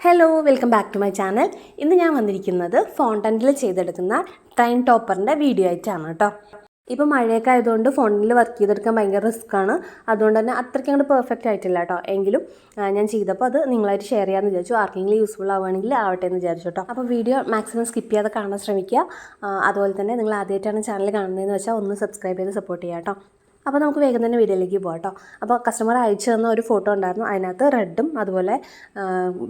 Hello welcome back to my channel ഇന്ന് ഞാൻ വന്നിരിക്കുന്നത് ഫോണ്ടന്റിൽ ചെയ്തെടുക്കുന്ന ട്രെയിൻ ടോപ്പറിന്റെ വീഡിയോ ആയിട്ടാണ് കേട്ടോ. ഇപ്പോൾ മഴയൊക്കെ ആയതുകൊണ്ട് ഫോണിൽ വർക്ക് ചെയ്തെടുക്കാൻ ഭയങ്കര റിസ്ക്കാണ് അതുകൊണ്ട് തന്നെ അത്രയ്ക്ക് അങ്ങോട്ട് പെർഫെക്റ്റ് ആയിട്ടില്ല കേട്ടോ. എങ്കിലും ഞാൻ ചെയ്തപ്പോൾ അത് നിങ്ങളായിട്ട് ഷെയർ ചെയ്യാമെന്ന് വിചാരിച്ചു. ആർക്കെങ്കിലും യൂസ്ഫുൾ ആവുകയാണെങ്കിൽ ആവട്ടെ എന്ന് വിചാരിച്ചു കേട്ടോ. അപ്പോൾ വീഡിയോ മാക്സിമം സ്കിപ്പ് ചെയ്യാതെ കാണാൻ ശ്രമിക്കുക. അതുപോലെ തന്നെ നിങ്ങൾ ആദ്യമായിട്ടാണ് ചാനൽ കാണുന്നതെന്ന് വെച്ചാൽ ഒന്ന് സബ്സ്ക്രൈബ് ചെയ്ത് സപ്പോർട്ട് ചെയ്യാം കേട്ടോ. അപ്പോൾ നമുക്ക് വേഗം തന്നെ വീഡിയോയിലേക്ക് പോകാം കേട്ടോ. അപ്പോൾ കസ്റ്റമർ അയച്ചു തന്ന ഒരു ഫോട്ടോ ഉണ്ടായിരുന്നു. അതിനകത്ത് റെഡും അതുപോലെ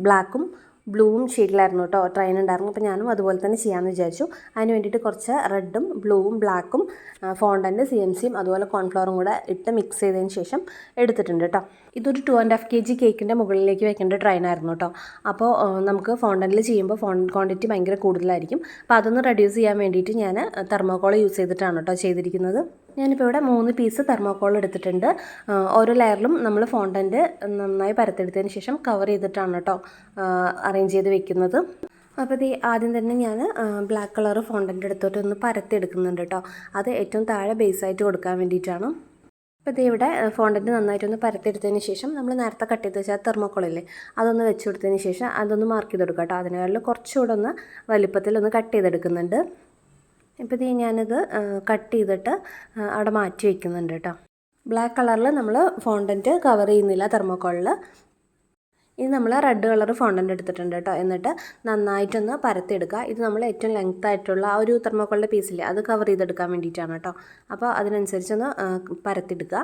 ബ്ലാക്കും ബ്ലൂവും ഷെയ്ഡിലായിരുന്നു കേട്ടോ. ട്രെയിൻ ഉണ്ടായിരുന്നു. അപ്പോൾ ഞാനും അതുപോലെ തന്നെ ചെയ്യാമെന്ന് വിചാരിച്ചു. അതിന് വേണ്ടിയിട്ട് കുറച്ച് റെഡും ബ്ലൂവും ബ്ലാക്കും ഫോണ്ടന്റെ സി എം സിയും അതുപോലെ കോൺഫ്ലവറും കൂടെ ഇട്ട് മിക്സ് ചെയ്തതിന് ശേഷം എടുത്തിട്ടുണ്ട് കേട്ടോ. ഇതൊരു two and half K G കേക്കിന്റെ മുകളിലേക്ക് വെക്കേണ്ട ട്രെയിൻ ആയിരുന്നു കേട്ടോ. അപ്പോൾ നമുക്ക് ഫോണ്ടന്റിൽ ചെയ്യുമ്പോൾ ഫോൺ ക്വാണ്ടിറ്റി ഭയങ്കര കൂടുതലായിരിക്കും. അപ്പോൾ അതൊന്ന് റെഡ്യൂസ് ചെയ്യാൻ വേണ്ടിയിട്ട് ഞാൻ തെർമോക്കോൾ യൂസ് ചെയ്തിട്ടാണ് കേട്ടോ ചെയ്തിരിക്കുന്നത്. ഞാനിപ്പോൾ ഇവിടെ മൂന്ന് പീസ് തെർമോക്കോൾ എടുത്തിട്ടുണ്ട്. ഓരോ ലെയറിലും നമ്മൾ ഫോണ്ടന്റ് നന്നായി പരത്തെടുത്തതിന് ശേഷം കവർ ചെയ്തിട്ടാണ് കേട്ടോ അറേഞ്ച് ചെയ്ത് വെക്കുന്നത്. അപ്പോൾ ഇത് ആദ്യം തന്നെ ഞാൻ ബ്ലാക്ക് കളർ ഫോണ്ടന്റ് എടുത്തിട്ട് ഒന്ന് പരത്തെടുക്കുന്നുണ്ട് കേട്ടോ അത് ഏറ്റവും താഴെ ബേസായിട്ട് കൊടുക്കാൻ വേണ്ടിയിട്ടാണ്. അപ്പോൾ ഇത് ഇവിടെ ഫോണ്ടന്റ് നന്നായിട്ടൊന്ന് പരത്തെടുത്തതിന് ശേഷം നമ്മൾ നേരത്തെ കട്ട് ചെയ്ത് വെച്ചാൽ തെർമോക്കോളില്ലേ അതൊന്ന് വെച്ച് കൊടുത്തതിന് ശേഷം അതൊന്ന് മാർക്ക് ചെയ്ത് കൊടുക്കാം കേട്ടോ അതിനേക്കാളും കുറച്ചുകൂടെ ഒന്ന് വലിപ്പത്തിൽ ഒന്ന് കട്ട് ചെയ്തെടുക്കുന്നുണ്ട്. ഇപ്പോൾ ഇത് ഞാനിത് കട്ട് ചെയ്തിട്ട് അവിടെ മാറ്റി വയ്ക്കുന്നുണ്ട് കേട്ടോ. ബ്ലാക്ക് കളറിൽ നമ്മൾ ഫോണ്ടന്റ് കവർ ചെയ്യുന്നില്ല തെർമോക്കോളിൽ ഇത് നമ്മൾ റെഡ് കളർ ഫോണ്ടന്റ് എടുത്തിട്ടുണ്ട് കേട്ടോ. എന്നിട്ട് നന്നായിട്ടൊന്ന് പരത്തിയെടുക്കുക. ഇത് നമ്മൾ ഏറ്റവും ലെങ്ത് ആയിട്ടുള്ള ആ ഒരു തെർമോക്കോളിന്റെ പീസില്ലേ അത് കവർ ചെയ്തെടുക്കാൻ വേണ്ടിയിട്ടാണ് കേട്ടോ. അപ്പോൾ അതിനനുസരിച്ചൊന്ന് പരത്തിയെടുക്കുക.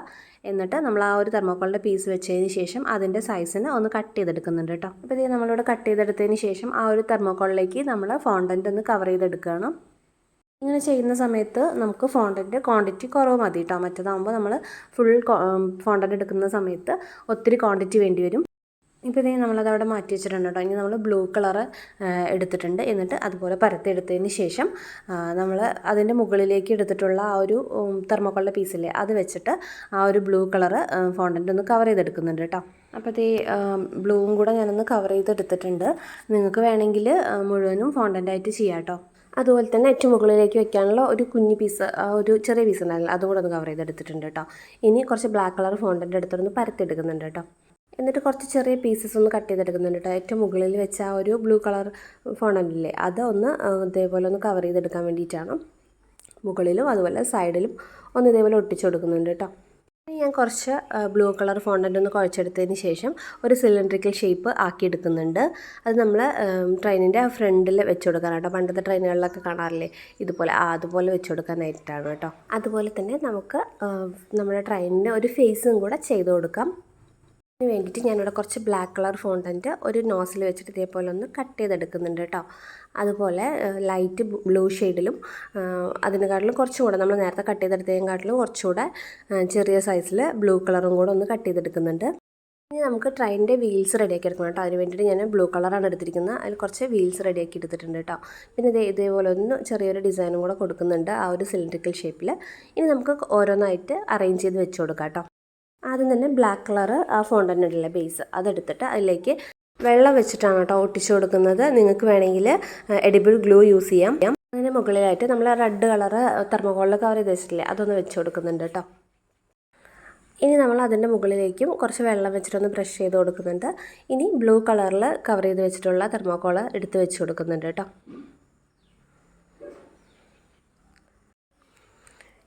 എന്നിട്ട് നമ്മൾ ആ ഒരു തെർമോക്കോളിന്റെ പീസ് വെച്ചതിന് ശേഷം അതിന്റെ സൈസിന് ഒന്ന് കട്ട് ചെയ്തെടുക്കുന്നുണ്ട് കേട്ടോ. അപ്പോൾ ഇത് നമ്മളിവിടെ കട്ട് ചെയ്തെടുത്തതിന് ശേഷം ആ ഒരു തെർമോക്കോളിലേക്ക് നമ്മൾ ഫോണ്ടന്റ് ഒന്ന് കവർ ചെയ്തെടുക്കുകയാണ്. ഇങ്ങനെ ചെയ്യുന്ന സമയത്ത് നമുക്ക് ഫോണ്ടന്റ് ക്വാണ്ടിറ്റി കുറവ് മതി കേട്ടോ മറ്റേതാകുമ്പോൾ നമ്മൾ ഫുൾ ഫോണ്ടന്റ് എടുക്കുന്ന സമയത്ത് ഒത്തിരി ക്വാണ്ടിറ്റി വേണ്ടി വരും. ഇപ്പോൾ ഇതേ നമ്മളത് അവിടെ മാറ്റി വെച്ചിട്ടുണ്ട് കേട്ടോ. ഇനി നമ്മൾ ബ്ലൂ കളർ എടുത്തിട്ടുണ്ട്. എന്നിട്ട് അതുപോലെ പരത്തെടുത്തതിന് ശേഷം നമ്മൾ അതിന്റെ മുകളിലേക്ക് എടുത്തിട്ടുള്ള ആ ഒരു തെർമോക്കോളിന്റെ പീസില്ലേ അത് വെച്ചിട്ട് ആ ഒരു ബ്ലൂ കളർ ഫോണ്ടന്റ് ഒന്ന് കവർ ചെയ്തെടുക്കുന്നുണ്ട് കേട്ടോ. അപ്പോൾ ഈ ബ്ലൂവും കൂടെ ഞാനൊന്ന് കവർ ചെയ്തെടുത്തിട്ടുണ്ട്. നിങ്ങൾക്ക് വേണമെങ്കിൽ മുഴുവനും ഫോണ്ടന്റായിട്ട് ചെയ്യാം കേട്ടോ. അതുപോലെ തന്നെ ഏറ്റവും മുകളിലേക്ക് വെക്കാനുള്ള ഒരു കുഞ്ഞു പീസ് ഒരു ചെറിയ പീസ് ഉണ്ടായിരുന്നു. അതും കൂടെ ഒന്ന് കവർ ചെയ്തെടുത്തിട്ടുണ്ട് കേട്ടോ ഇനി കുറച്ച് ബ്ലാക്ക് കളർ ഫോണ്ടിന്റെ അടുത്തൊന്ന് പരത്തെടുക്കുന്നുണ്ട് കേട്ടോ എന്നിട്ട് കുറച്ച് ചെറിയ പീസസ് ഒന്ന് കട്ട് ചെയ്തെടുക്കുന്നുണ്ട് കേട്ടോ ഏറ്റവും മുകളിൽ വെച്ച ആ ഒരു ബ്ലൂ കളർ അല്ലേ അതൊന്ന് ഇതേപോലെ ഒന്ന് കവർ ചെയ്തെടുക്കാൻ വേണ്ടിയിട്ടാണ് മുകളിലും അതുപോലെ സൈഡിലും ഒന്ന് ഇതേപോലെ ഒട്ടിച്ചു കൊടുക്കുന്നുണ്ട് കേട്ടോ ഞാൻ കുറച്ച് ബ്ലൂ കളർ ഫോണ്ടന്റ് ഒന്ന് കുഴച്ചെടുത്തതിന് ശേഷം ഒരു സിലിണ്ടറിക്കൽ ഷേപ്പ് ആക്കിയെടുക്കുന്നുണ്ട്. അത് നമ്മൾ ട്രെയിനിന്റെ ആ ഫ്രണ്ടിൽ വെച്ച് കൊടുക്കാനാണ് കേട്ടോ. പണ്ടത്തെ ട്രെയിനുകളിലൊക്കെ കാണാറില്ലേ? ഇതുപോലെ ആ അതുപോലെ വെച്ച് കൊടുക്കാനായിട്ടാണ് കേട്ടോ. അതുപോലെ തന്നെ നമുക്ക് നമ്മുടെ ട്രെയിനിന്റെ ഒരു ഫേസും കൂടെ ചെയ്ത് കൊടുക്കാം. അതിന് വേണ്ടിയിട്ട് ഞാനിവിടെ കുറച്ച് ബ്ലാക്ക് കളർ ഫോണ്ടന്റ് ഒരു നോസിൽ വെച്ചിട്ട് ഇതേപോലെ ഒന്ന് കട്ട് ചെയ്തെടുക്കുന്നുണ്ട് കേട്ടോ. അതുപോലെ ലൈറ്റ് ബ്ലൂ ഷെയ്ഡിലും അതിനെക്കാട്ടിലും കുറച്ചുകൂടെ നമ്മൾ നേരത്തെ കട്ട് ചെയ്തെടുത്തതിനെക്കാട്ടിലും കുറച്ചുകൂടെ ചെറിയ സൈസിൽ ബ്ലൂ കളറും കൂടെ ഒന്ന് കട്ട് ചെയ്തെടുക്കുന്നുണ്ട്. ഇനി നമുക്ക് ട്രെയിനിന്റെ വീൽസ് റെഡിയാക്കി എടുക്കണം കേട്ടോ. അതിന് വേണ്ടിയിട്ട് ഞാൻ ബ്ലൂ കളറാണ് എടുത്തിരിക്കുന്നത്. അതിൽ കുറച്ച് വീൽസ് റെഡിയാക്കി എടുത്തിട്ടുണ്ട് കേട്ടോ. പിന്നെ ഇതേ ഇതേപോലെ ഒന്ന് ചെറിയൊരു ഡിസൈനും കൂടെ കൊടുക്കുന്നുണ്ട് ആ ഒരു സിലിണ്ടറിക്കൽ ഷേപ്പിൽ ഇനി നമുക്ക് ഓരോന്നായിട്ട് അറേഞ്ച് ചെയ്ത് വെച്ച് കൊടുക്കാം കേട്ടോ. ആദ്യം തന്നെ ബ്ലാക്ക് കളറ് ആ ഫോണ്ടനുള്ള ബേസ് അതെടുത്തിട്ട് അതിലേക്ക് വെള്ളം വെച്ചിട്ടാണ് കേട്ടോ ഒട്ടിച്ചു കൊടുക്കുന്നത്. നിങ്ങൾക്ക് വേണമെങ്കിൽ എഡിബിൾ ഗ്ലൂ യൂസ് ചെയ്യാം. അതിന് മുകളിലായിട്ട് നമ്മൾ റെഡ് കളറ് തെർമോകോളിൽ കവർ ചെയ്ത് വെച്ചിട്ടില്ലേ അതൊന്ന് വെച്ച് കൊടുക്കുന്നുണ്ട് കേട്ടോ. ഇനി നമ്മൾ അതിന്റെ മുകളിലേക്കും കുറച്ച് വെള്ളം വെച്ചിട്ടൊന്ന് ബ്രഷ് ചെയ്ത് കൊടുക്കുന്നുണ്ട്. ഇനി ബ്ലൂ കളറിൽ കവർ ചെയ്ത് വെച്ചിട്ടുള്ള തെർമോക്കോൾ എടുത്ത് വെച്ച് കൊടുക്കുന്നുണ്ട് കേട്ടോ.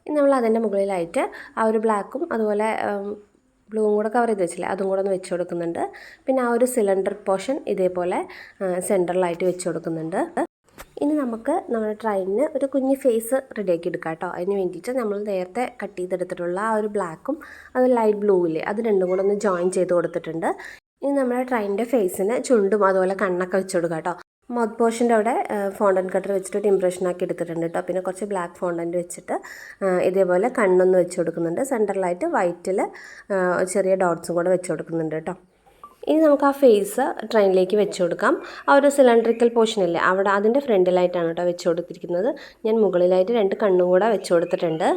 ഇനി നമ്മൾ അതിന്റെ മുകളിലായിട്ട് ആ ഒരു ബ്ലാക്കും അതുപോലെ ബ്ലൂവും കൂടെ കവർ ചെയ്ത് വെച്ചില്ല അതും കൂടെ ഒന്ന് വെച്ച് കൊടുക്കുന്നുണ്ട്. പിന്നെ ആ ഒരു സിലിണ്ടർ പോർഷൻ ഇതേപോലെ സെന്ററിലായിട്ട് വെച്ച് കൊടുക്കുന്നുണ്ട്. ഇനി നമുക്ക് നമ്മുടെ ട്രെയിനിന് ഒരു കുഞ്ഞ് ഫേസ് റെഡിയാക്കി എടുക്കാം കേട്ടോ. അതിന് വേണ്ടിയിട്ട് നമ്മൾ നേരത്തെ കട്ട് ചെയ്തെടുത്തിട്ടുള്ള ആ ഒരു ബ്ലാക്കും അത് ലൈറ്റ് ബ്ലൂ ഇല്ലേ അത് രണ്ടും കൂടെ ഒന്ന് ജോയിൻ ചെയ്ത് കൊടുത്തിട്ടുണ്ട്. ഇനി നമ്മുടെ ട്രെയിനിന്റെ ഫേസിന് ചുണ്ടും അതുപോലെ കണ്ണൊക്കെ വെച്ച് കൊടുക്കാം കേട്ടോ. മൗത്ത് പോർഷന്റെ അവിടെ ഫോണ്ടൻ കട്ടർ വെച്ചിട്ട് ഒരു ഇംപ്രഷൻ ആക്കി എടുത്തിട്ടുണ്ട് കേട്ടോ. പിന്നെ കുറച്ച് ബ്ലാക്ക് ഫോണ്ടന്റ് വെച്ചിട്ട് ഇതേപോലെ കണ്ണൊന്ന് വെച്ച് കൊടുക്കുന്നുണ്ട്. സെന്ററിലായിട്ട് വൈറ്റിൽ ചെറിയ ഡോട്ട്സും കൂടെ വെച്ച് കൊടുക്കുന്നുണ്ട് കേട്ടോ. ഇനി നമുക്ക് ആ ഫേസ് ട്രെയിനിലേക്ക് വെച്ച് കൊടുക്കാം. ആ ഒരു സിലിണ്ടറിക്കൽ പോർഷൻ അല്ലേ അവിടെ അതിന്റെ ഫ്രണ്ടിലായിട്ടാണ് കേട്ടോ വെച്ച് കൊടുത്തിരിക്കുന്നത്. ഞാൻ മുകളിലായിട്ട് രണ്ട് കണ്ണും കൂടെ വെച്ച് കൊടുത്തിട്ടുണ്ട്.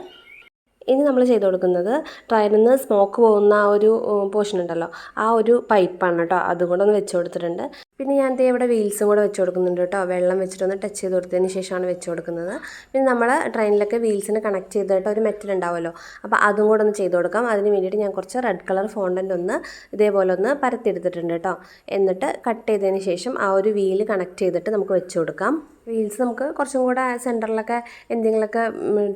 ഇനി നമ്മൾ ചെയ്ത് കൊടുക്കുന്നത് ട്രയറിൽ നിന്ന് സ്മോക്ക് പോകുന്ന ആ ഒരു പോർഷൻ ഉണ്ടല്ലോ ആ ഒരു പൈപ്പാണ് കേട്ടോ അതും ഒന്ന് വെച്ച് കൊടുത്തിട്ടുണ്ട്. പിന്നെ ഞാൻ ദേ ഇവിടെ വീൽസും കൂടെ വെച്ച് കൊടുക്കുന്നുണ്ട് കേട്ടോ. വെള്ളം വെച്ചിട്ടൊന്ന് ടച്ച് ചെയ്ത് കൊടുത്തതിന് ശേഷമാണ് വെച്ച് കൊടുക്കുന്നത്. പിന്നെ നമ്മൾ ട്രെയിനിലൊക്കെ വീൽസിന് കണക്ട് ചെയ്തിട്ട് ഒരു മെറ്റൽ ഉണ്ടാവുമല്ലോ. അപ്പോൾ അതും കൂടെ ഒന്ന് ചെയ്ത് കൊടുക്കാം. അതിന് വേണ്ടിയിട്ട് ഞാൻ കുറച്ച് റെഡ് കളർ ഫോണ്ടന്റ് ഒന്ന് ഇതേപോലെ ഒന്ന് പരത്തിയെടുത്തിട്ടുണ്ട് കേട്ടോ. എന്നിട്ട് കട്ട് ചെയ്തതിന് ശേഷം ആ ഒരു വീൽ കണക്ട് ചെയ്തിട്ട് നമുക്ക് വെച്ച് കൊടുക്കാം. വീൽസ് നമുക്ക് കുറച്ചും കൂടെ സെന്ററിലൊക്കെ എന്തെങ്കിലുമൊക്കെ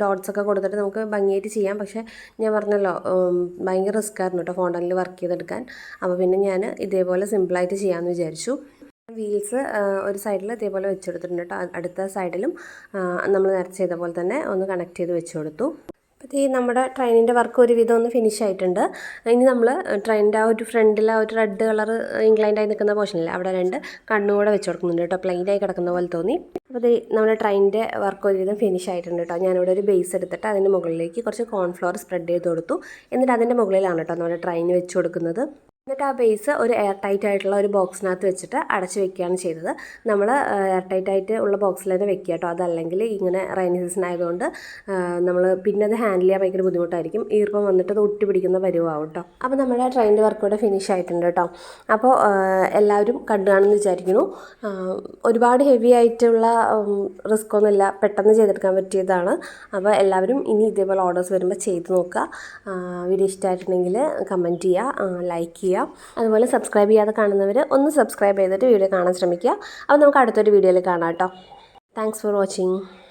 ഡോട്ട്സ് ഒക്കെ കൊടുത്തിട്ട് നമുക്ക് ഭംഗിയായിട്ട് ചെയ്യാം. പക്ഷേ ഞാൻ പറഞ്ഞല്ലോ ഭയങ്കര റിസ്ക് ആയിരുന്നു കേട്ടോ ഫോണ്ടനിൽ വർക്ക് ചെയ്തെടുക്കാൻ. അപ്പോൾ പിന്നെ ഞാൻ ഇതേപോലെ സിമ്പിളായിട്ട് ചെയ്യാമെന്ന് വിചാരിച്ചു. വീൽസ് ഒരു സൈഡിൽ ഇതേപോലെ വെച്ച് കൊടുത്തിട്ടുണ്ട് കേട്ടോ അടുത്ത സൈഡിലും നമ്മൾ നേരത്തെ ചെയ്ത പോലെ തന്നെ ഒന്ന് കണക്ട് ചെയ്ത് വെച്ച് കൊടുത്തു അപ്പോൾ ഈ നമ്മുടെ ട്രെയിനിന്റെ വർക്ക് ഒരുവിധം ഒന്ന് ഫിനിഷ് ആയിട്ടുണ്ട്. ഇനി നമ്മൾ ട്രെയിനിന്റെ ആ ഒരു ഫ്രണ്ടിൽ ആ ഒരു റെഡ് കളർ ഇംഗ്ലണ്ടായി നിൽക്കുന്ന പോർഷനില്ല അവിടെ രണ്ട് കണ്ണുകൂടെ വെച്ച് കൊടുക്കുന്നുണ്ട് കേട്ടോ. പ്ലെയിനായി കിടക്കുന്ന പോലെ തോന്നി. അപ്പോൾ ഇത് നമ്മുടെ ട്രെയിനിന്റെ വർക്ക് ഒരുവിധം ഫിനിഷ് ആയിട്ടുണ്ട് കേട്ടോ. ഞാനിവിടെ ഒരു ബേസ് എടുത്തിട്ട് അതിന്റെ മുകളിലേക്ക് കുറച്ച് കോൺഫ്ലോർ സ്പ്രെഡ് ചെയ്ത് കൊടുത്തു. എന്നിട്ട് അതിന്റെ മുകളിലാണ് കേട്ടോ നമ്മുടെ ട്രെയിൻ വെച്ച് കൊടുക്കുന്നത് എന്നിട്ട് ആ ബേസ് ഒരു എയർ ടൈറ്റ് ആയിട്ടുള്ള ഒരു ബോക്സിനകത്ത് വെച്ചിട്ട് അടച്ച് വെക്കുകയാണ് ചെയ്തത്. നമ്മൾ എയർ ടൈറ്റ് ആയിട്ട് ഉള്ള ബോക്സിൽ തന്നെ വെക്കുക കേട്ടോ. അതല്ലെങ്കിൽ ഇങ്ങനെ റൈനി സീസൺ ആയതുകൊണ്ട് നമ്മൾ പിന്നെ അത് ഹാൻഡിൽ ചെയ്യാൻ ഭയങ്കര ബുദ്ധിമുട്ടായിരിക്കും. ഈർപ്പം വന്നിട്ട് അത് ഒട്ടി പിടിക്കുന്ന പരുവാകും കേട്ടോ. അപ്പോൾ നമ്മുടെ ട്രെയിനിന്റെ വർക്ക് കൂടെ ഫിനിഷ് ആയിട്ടുണ്ട് കേട്ടോ. അപ്പോൾ എല്ലാവരും കണ്ടുകാണെന്ന് വിചാരിക്കുന്നു. ഒരുപാട് ഹെവി ആയിട്ടുള്ള റിസ്ക് ഒന്നുമില്ല പെട്ടെന്ന് ചെയ്തെടുക്കാൻ പറ്റിയതാണ്. അപ്പോൾ എല്ലാവരും ഇനി ഇതേപോലെ ഓർഡേഴ്സ് വരുമ്പോൾ ചെയ്ത് നോക്കുക. വീഡിയോ ഇഷ്ടമായിട്ടുണ്ടെങ്കിൽ കമന്റ് ചെയ്യുക. ലൈക്ക് ചെയ്യുക. അതുപോലെ സബ്സ്ക്രൈബ് ചെയ്യാതെ കാണുന്നവർ ഒന്ന് സബ്സ്ക്രൈബ് ചെയ്തിട്ട് വീഡിയോ കാണാൻ ശ്രമിക്കുക. അപ്പോൾ നമുക്ക് അടുത്തൊരു വീഡിയോയിൽ കാണാം കേട്ടോ താങ്ക്സ് ഫോർ വാച്ചിങ്